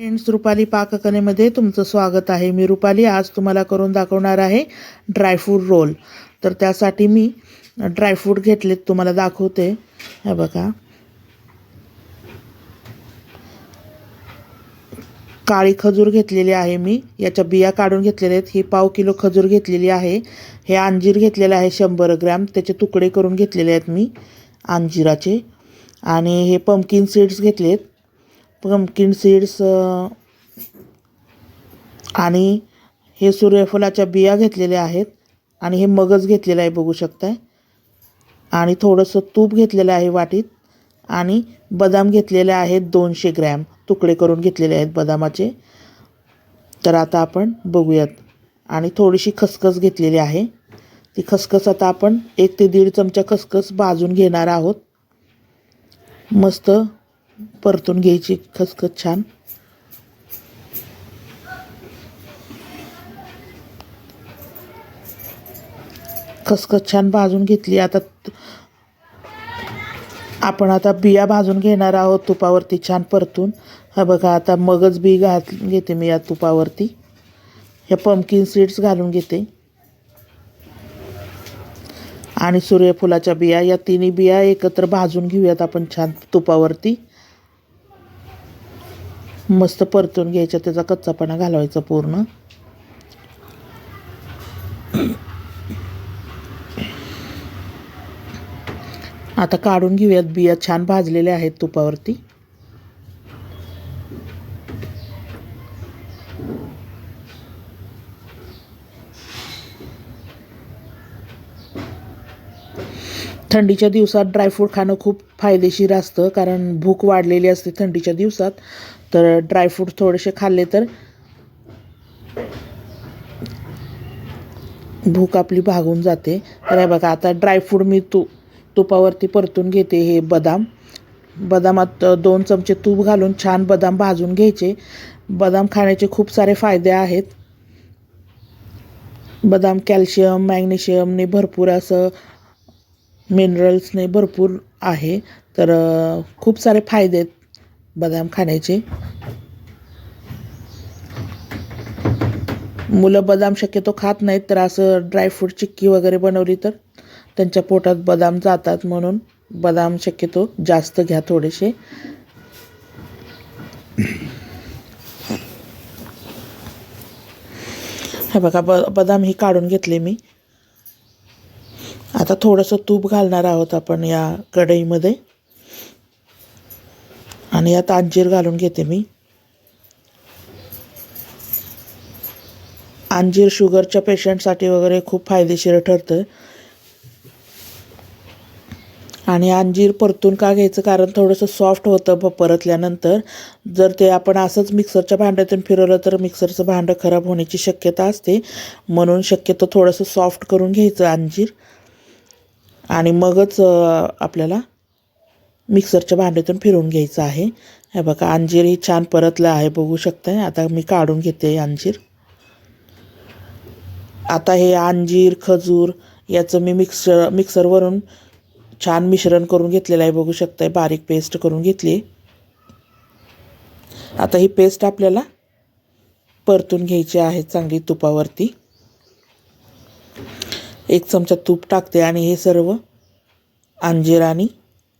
Friends Rupali पाककलेमध्ये तुमचं स्वागत आहे. मी रुपाली आज तुम्हाला करून दाखवणार आहे ड्रायफ्रूट रोल. तर त्यासाठी मी ड्रायफ्रूट घेतलेत तुम्हाला दाखवते. हे बघा. काळी खजूर घेतलेली आहे मी. याच्या बिया काढून घेतलेल्या आहेत. ही पाव किलो खजूर घेतलेली आहे. हे अंजीर घेतलेलं आहे शंभर ग्रॅम. त्याचे तुकडे करून घेतलेले आहेत मी अंजिराचे. आणि हे पंपकिन सीड्स घेतलेत. पंपकिन सीड्स आणि हे सूर्यफुलाच्या बिया घेतलेल्या आहेत आणि हे मगज घेतलेलं आहे बघू शकताय. आणि थोडंसं तूप घेतलेलं आहे वाटीत आणि बदाम घेतलेले आहेत दोनशे ग्रॅम. तुकडे करून घेतलेले आहेत बदामाचे. तर आता आपण बघूयात. आणि थोडीशी खसखस घेतलेली आहे. ती खसखस आता आपण एक ते दीड चमचा खसखस भाजून घेणार आहोत. मस्त परतून घ्यायची खसखस छान. खसखस छान भाजून घेतली. आता आपण आता बिया भाजून घेणार आहोत तुपावरती छान परतून. हा बघा आता मगज बी घात घेते मी या तुपावरती. ह्या पंपकिन सीड्स घालून घेते. आणि सूर्यफुलाच्या बिया या तिन्ही बिया एकत्र भाजून घेऊयात आपण छान तुपावरती. मस्त परतून घ्यायचा त्याचा कच्चापणा घालवायचा पूर्ण. आता काढून घेऊयात बिया छान भाजलेल्या आहेत तुपावरती. थंडीच्या दिवसात ड्रायफ्रूट खाणं खूप फायदेशीर असतं कारण भूक वाढलेली असते थंडीच्या दिवसात. तर ड्रायफ्रूट थोडेसे खाल्ले तर भूक आपली भागून जाते. तर हे बघा आता ड्रायफ्रूट मी तू तुपावरती परतून घेते हे बदाम. बदामात दोन चमचे तूप घालून छान बदाम भाजून घ्यायचे. बदाम खाण्याचे खूप सारे फायदे आहेत. बदाम कॅल्शियम मॅग्नेशियमने भरपूर असं मिनरल्सने भरपूर आहे. तर खूप सारे फायदे आहेत बदाम खाण्याचे. मुलं बदाम शक्यतो खात नाहीत तर असं ड्रायफ्रूट चिक्की वगैरे बनवली तर त्यांच्या पोटात बदाम जातात म्हणून बदाम शक्यतो जास्त घ्या थोडेसे. हे बघा ब बदाम ही काढून घेतले मी. आता थोडंसं तूप घालणार आहोत आपण या कढईमध्ये. आणि यात अंजीर घालून घेते मी. अंजीर शुगरच्या पेशंटसाठी वगैरे खूप फायदेशीर ठरतं आणि अंजीर परतून का घ्यायचं? कारण थोडंसं सॉफ्ट होतं प परतल्यानंतर. जर ते आपण असंच मिक्सरच्या भांड्यातून फिरवलं तर मिक्सरचं भांडं खराब होण्याची शक्यता असते. म्हणून शक्यतो थोडंसं सॉफ्ट करून घ्यायचं अंजीर. आणि मगच आपल्याला मिक्सरच्या भांड्यातून फिरवून घ्यायचं आहे. हे बघा अंजीर ही छान परतलं आहे बघू शकताय. आता मी काढून घेते अंजीर. आता हे अंजीर खजूर याचं मी मिक्सर मिक्सरवरून छान मिश्रण करून घेतलेलं आहे बघू शकताय. बारीक पेस्ट करून घेतली. आता ही पेस्ट आपल्याला परतून घ्यायची आहे चांगली तुपावरती. एक चमचा तूप टाकते आणि हे सर्व अंजीर आणि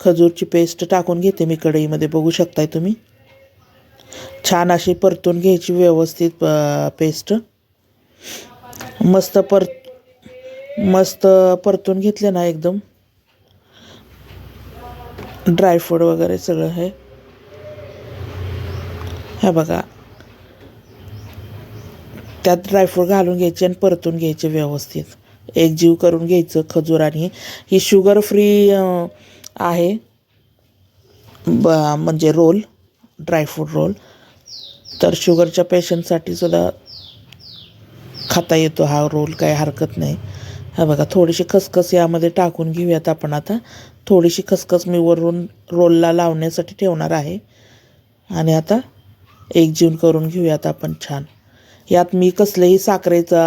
खजूरची पेस्ट टाकून घेते मी कढईमध्ये. बघू शकताय तुम्ही? छान अशी परतून घ्यायची व्यवस्थित पेस्ट. मस्त पर मस्त परतून घेतले ना एकदम. ड्रायफ्रूट वगैरे सगळं हे. हे बघा. त्यात ड्रायफ्रूट घालून घ्यायचे आणि परतून घ्यायचे व्यवस्थित. एक जीव करून घ्यायचं खजूर आणि ही शुगर फ्री आहे. ब म्हणजे रोल ड्रायफ्रूट रोल तर शुगरच्या पेशंटसाठी सुद्धा खाता येतो हा रोल काय हरकत नाही. हा बघा थोडीशी खसखस यामध्ये टाकून घेऊयात आपण आता. थोडीशी खसखस मी वरून रोलला लावण्यासाठी ठेवणार आहे. आणि आता एक जीवन करून घेऊयात आपण छान. यात मी कसलेही साखरेचा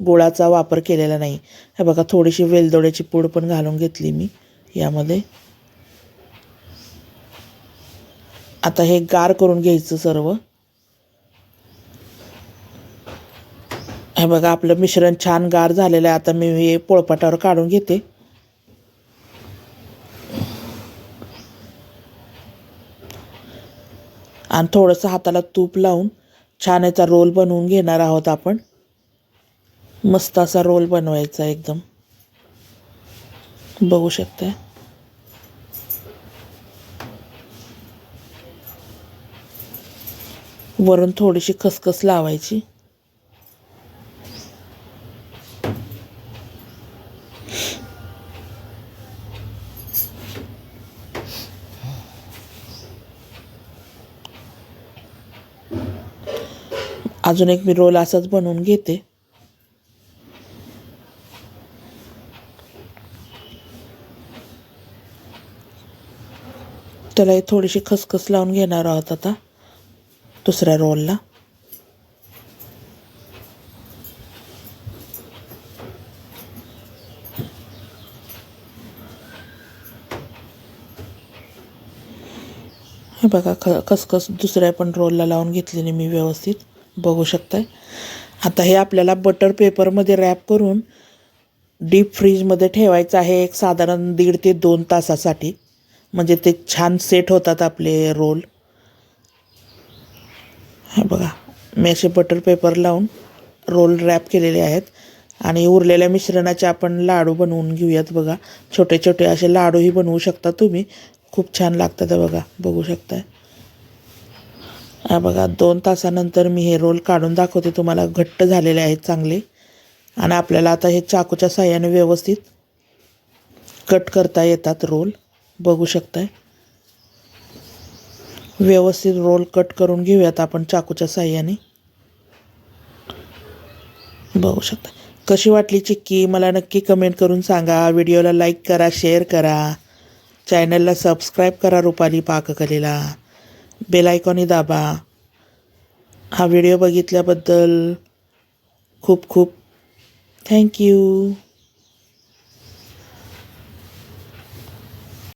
गुळाचा वापर केलेला नाही. हे बघा थोडीशी वेलदोड्याची पूड पण घालून घेतली मी यामध्ये. आता हे गार करून घ्यायचं सर्व. हे बघा आपलं मिश्रण छान गार झालेलं आहे. आता मी हे पोळपाटावर काढून घेते. आणि थोडंसं हाताला तूप लावून छान याचा रोल बनवून घेणार आहोत आपण. मस्त असा रोल बनवायचा एकदम. बघू शकता वरून थोडीशी खसखस लावायची. अजून एक मी रोल असाच बनवून घेते. त्याला थोडीशी खसखस लावून घेणार आहोत आता. दुसऱ्या रोलला हे बघा ख खसखस दुसऱ्या पण रोलला लावून घेतलेली मी व्यवस्थित. बघू शकताय. आता हे आपल्याला बटर पेपरमध्ये रॅप करून डीप फ्रीजमध्ये ठेवायचं आहे एक साधारण दीड ते दोन तासासाठी. म्हणजे ते छान सेट होतात आपले रोल हे बघा मी असे बटर पेपर लावून रोल रॅप केलेले आहेत. आणि उरलेल्या मिश्रणाचे आपण लाडू बनवून घेऊयात बघा. छोटे छोटे असे लाडूही बनवू शकता तुम्ही. खूप छान लागतात बघा बघू शकताय. हा बघा दोन तासानंतर मी हे रोल काढून दाखवते तुम्हाला. घट्ट झालेले आहेत चांगले. आणि आपल्याला आता हे चाकूच्या साह्याने व्यवस्थित कट करता येतात रोल बघू शकताय. व्यवस्थित रोल कट करून घेऊयात आपण चाकूच्या साह्याने. बघू शकता कशी वाटली चिक्की? मला नक्की कमेंट करून सांगा. व्हिडिओला लाईक करा शेअर करा. चॅनलला सबस्क्राईब करा रुपाली पाककलेला. बेलायकॉनी दाबा. हा व्हिडिओ बघितल्याबद्दल खूप खूप थँक्यू